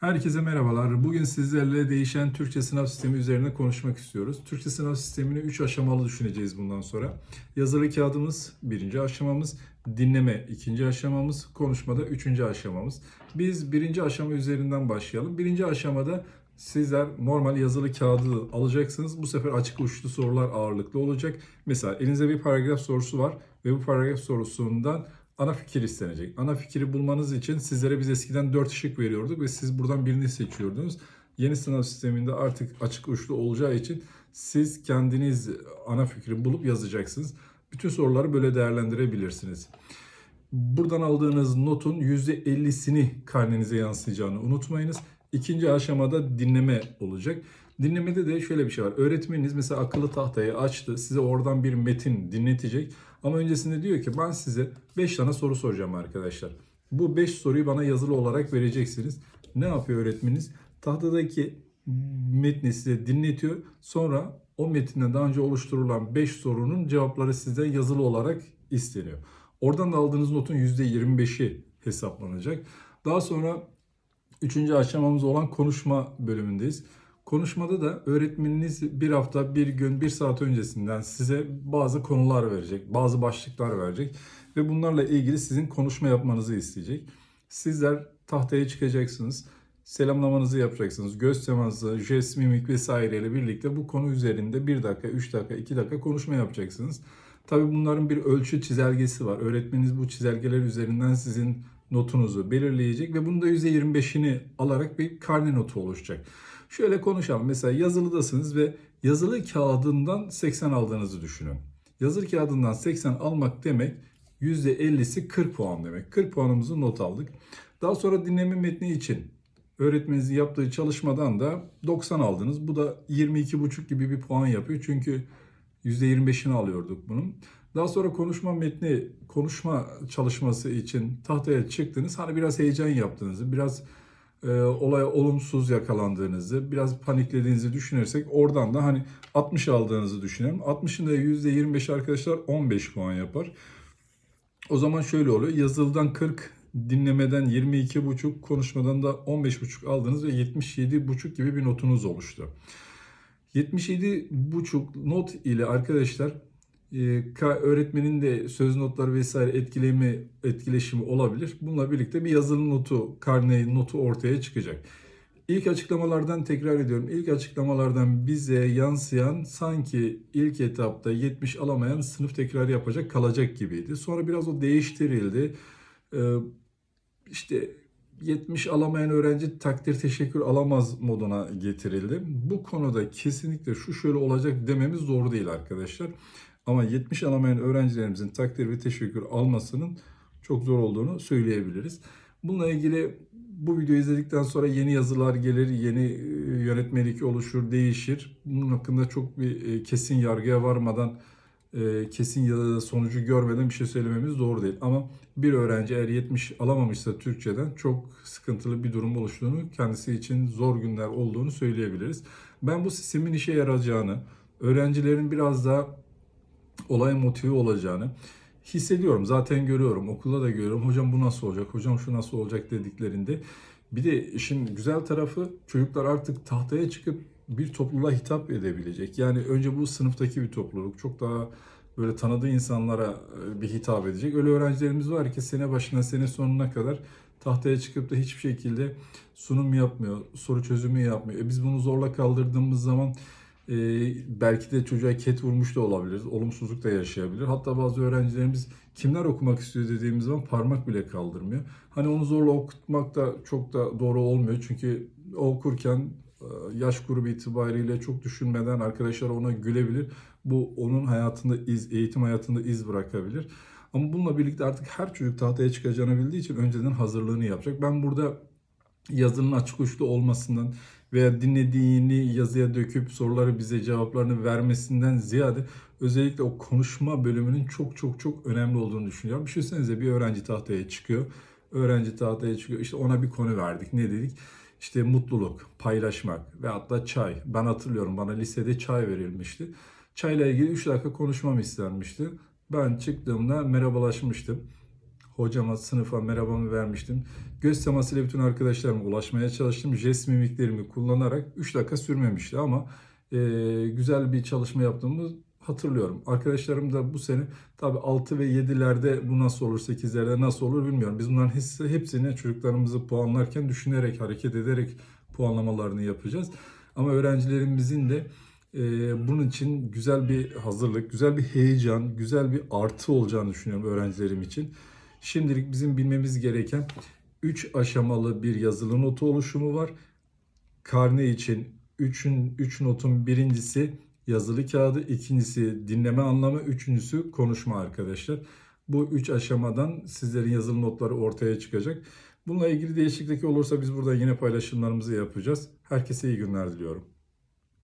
Herkese merhabalar. Bugün sizlerle değişen Türkçe sınav sistemi üzerine konuşmak istiyoruz. Türkçe sınav sistemini 3 aşamalı düşüneceğiz bundan sonra. Yazılı kağıdımız birinci aşamamız, dinleme ikinci aşamamız, konuşmada üçüncü aşamamız. Biz birinci aşama üzerinden başlayalım. Birinci aşamada sizler normal yazılı kağıdı alacaksınız. Bu sefer açık uçlu sorular ağırlıklı olacak. Mesela elinizde bir paragraf sorusu var ve bu paragraf sorusundan ana fikir istenecek. Ana fikri bulmanız için sizlere biz eskiden 4 ışık veriyorduk ve siz buradan birini seçiyordunuz. Yeni sınav sisteminde artık açık uçlu olacağı için siz kendiniz ana fikri bulup yazacaksınız. Bütün soruları böyle değerlendirebilirsiniz. Buradan aldığınız notun %50'sini karnenize yansıyacağını unutmayınız. İkinci aşamada dinleme olacak. Dinlemede de şöyle bir şey var. Öğretmeniniz mesela akıllı tahtayı açtı. Size oradan bir metin dinletecek. Ama öncesinde diyor ki ben size 5 tane soru soracağım arkadaşlar. Bu 5 soruyu bana yazılı olarak vereceksiniz. Ne yapıyor öğretmeniniz? Tahtadaki metni size dinletiyor. Sonra o metinden daha önce oluşturulan 5 sorunun cevapları sizden yazılı olarak isteniyor. Oradan da aldığınız notun %25'i hesaplanacak. Daha sonra üçüncü aşamamız olan konuşma bölümündeyiz. Konuşmada da öğretmeniniz bir hafta, bir gün, bir saat öncesinden size bazı konular verecek, bazı başlıklar verecek ve bunlarla ilgili sizin konuşma yapmanızı isteyecek. Sizler tahtaya çıkacaksınız, selamlamanızı yapacaksınız, göz teması, jest, mimik vesaireyle birlikte bu konu üzerinde 1 dakika, 3 dakika, 2 dakika konuşma yapacaksınız. Tabii bunların bir ölçü çizelgesi var. Öğretmeniniz bu çizelgeler üzerinden sizin notunuzu belirleyecek ve bunun da %25'ini alarak bir karne notu oluşacak. Şöyle konuşalım. Mesela yazılıdasınız ve yazılı kağıdından 80 aldığınızı düşünün. Yazılı kağıdından 80 almak demek %50'si 40 puan demek. 40 puanımızı not aldık. Daha sonra dinleme metni için öğretmeninizin yaptığı çalışmadan da 90 aldınız. Bu da 22,5 gibi bir puan yapıyor. Çünkü %25'ini alıyorduk bunun. Daha sonra konuşma metni, konuşma çalışması için tahtaya çıktınız. Hani biraz heyecan yaptığınızı, biraz e, olaya olumsuz yakalandığınızı, biraz paniklediğinizi düşünürsek oradan da hani 60 aldığınızı düşünelim. 60'ın da %25 arkadaşlar 15 puan yapar. O zaman şöyle oluyor. Yazılıdan 40, dinlemeden 22,5, konuşmadan da 15,5 aldınız ve 77,5 gibi bir notunuz oluştu. 77,5 not ile arkadaşlar öğretmenin de söz notları vesaire etkileme etkileşimi olabilir. Bununla birlikte bir yazılı notu, karne notu ortaya çıkacak. İlk açıklamalardan tekrar ediyorum. İlk açıklamalardan bize yansıyan sanki ilk etapta 70 alamayan sınıf tekrar yapacak kalacak gibiydi. Sonra biraz o değiştirildi. Ee, işte 70 alamayan öğrenci takdir teşekkür alamaz moduna getirildi. Bu konuda kesinlikle şu şöyle olacak dememiz doğru değil arkadaşlar. Ama 70 alamayan öğrencilerimizin takdir ve teşekkür almasının çok zor olduğunu söyleyebiliriz. Bununla ilgili bu videoyu izledikten sonra yeni yazılar gelir, yeni yönetmelik oluşur, değişir. Bunun hakkında çok bir kesin yargıya varmadan, kesin sonucu görmeden bir şey söylememiz doğru değil. Ama bir öğrenci eğer 70 alamamışsa Türkçeden çok sıkıntılı bir durum oluştuğunu, kendisi için zor günler olduğunu söyleyebiliriz. Ben bu sistemin işe yarayacağını, öğrencilerin biraz daha olay motive olacağını hissediyorum. Zaten görüyorum. Okulda da görüyorum. Hocam bu nasıl olacak? Hocam şu nasıl olacak dediklerinde. Bir de işin güzel tarafı çocuklar artık tahtaya çıkıp bir topluluğa hitap edebilecek. Yani önce bu sınıftaki bir topluluk çok daha böyle tanıdığı insanlara bir hitap edecek. Öyle öğrencilerimiz var ki sene başına sene sonuna kadar tahtaya çıkıp da hiçbir şekilde sunum yapmıyor, soru çözümü yapmıyor. E biz bunu zorla kaldırdığımız zaman e, belki de çocuğa ket vurmuş da olabilir, olumsuzluk da yaşayabilir. Hatta bazı öğrencilerimiz kimler okumak istiyor dediğimiz zaman parmak bile kaldırmıyor. Hani onu zorla okutmak da çok da doğru olmuyor. Çünkü okurken yaş grubu itibariyle çok düşünmeden arkadaşlar ona gülebilir. Bu onun hayatında iz, eğitim hayatında iz bırakabilir. Ama bununla birlikte artık her çocuk tahtaya çıkacağını bildiği için önceden hazırlığını yapacak. Ben burada yazının açık uçlu olmasından veya dinlediğini yazıya döküp soruları bize cevaplarını vermesinden ziyade özellikle o konuşma bölümünün çok çok çok önemli olduğunu düşünüyorum. Düşünsenize bir öğrenci tahtaya çıkıyor. Öğrenci tahtaya çıkıyor. İşte ona bir konu verdik. Ne dedik? İşte mutluluk, paylaşmak ve hatta çay. Ben hatırlıyorum bana lisede çay verilmişti. Çayla ilgili 3 dakika konuşmam istenmişti. Ben çıktığımda merhabalaşmıştım. Hocama, sınıfa merhabamı vermiştim. Göz temasıyla bütün arkadaşlarıma ulaşmaya çalıştım. Jest mimiklerimi kullanarak 3 dakika sürmemişti ama e, güzel bir çalışma yaptığımı hatırlıyorum. Arkadaşlarım da bu sene tabii 6 ve 7'lerde bu nasıl olur, 8'lerde nasıl olur bilmiyorum. Biz bunların hepsi- hepsini çocuklarımızı puanlarken düşünerek, hareket ederek puanlamalarını yapacağız. Ama öğrencilerimizin de e, bunun için güzel bir hazırlık, güzel bir heyecan, güzel bir artı olacağını düşünüyorum öğrencilerim için. Şimdilik bizim bilmemiz gereken 3 aşamalı bir yazılı notu oluşumu var. Karne için 3'ün 3 notun birincisi yazılı kağıdı, ikincisi dinleme anlamı, üçüncüsü konuşma arkadaşlar. Bu üç aşamadan sizlerin yazılı notları ortaya çıkacak. Bununla ilgili değişiklik olursa biz burada yine paylaşımlarımızı yapacağız. Herkese iyi günler diliyorum.